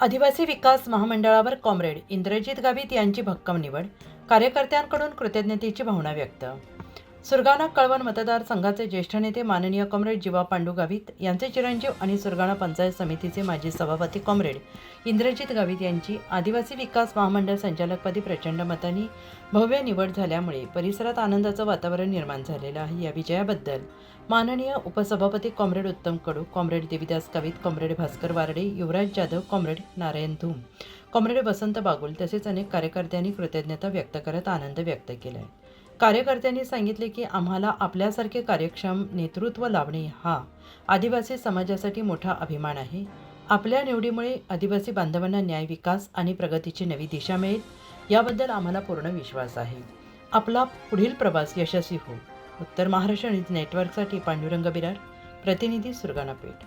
आदिवासी विकास महामंडळावर कॉम्रेड इंद्रजित गावित यांची भक्कम निवड कार्यकर्त्यांकडून कृतज्ञतेची भावना व्यक्त. सुरगाणा कळवण मतदारसंघाचे ज्येष्ठ नेते माननीय कॉम्रेड जीवा पांडू गावित यांचे चिरंजीव आणि सुरगाणा पंचायत समितीचे माजी सभापती कॉम्रेड. इंद्रजित गावित यांची आदिवासी विकास महामंडळ संचालकपदी प्रचंड मतांनी भव्य निवड झाल्यामुळे परिसरात आनंदाचं वातावरण निर्माण झालेलं आहे या विजयाबद्दल. माननीय उपसभापती comrade Uttam Kadu comrade Devidas Gavit comrade Bhaskar Warde Yuvraj Jadhav comrade Narayan Dhoom comrade Vasant Bagul तसेच अनेक कार्यकर्त्यांनी कृतज्ञता व्यक्त करत आनंद व्यक्त केला आहे कार्यकर्त्यांनी सांगितले की आम्हाला आपल्यासारखे कार्यक्षम नेतृत्व लाभणे हा आदिवासी समाजासाठी मोठा अभिमान आहे. आपल्या निवडीमुळे आदिवासी बांधवांना न्याय विकास आणि प्रगतीची नवी दिशा मिळेल याबद्दल आम्हाला पूर्ण विश्वास आहे. आपला पुढील प्रवास यशस्वी हो उत्तर महाराष्ट्र न्यूज नेटवर्कसाठी पांडुरंग बिरार प्रतिनिधी सुरगाणापेठ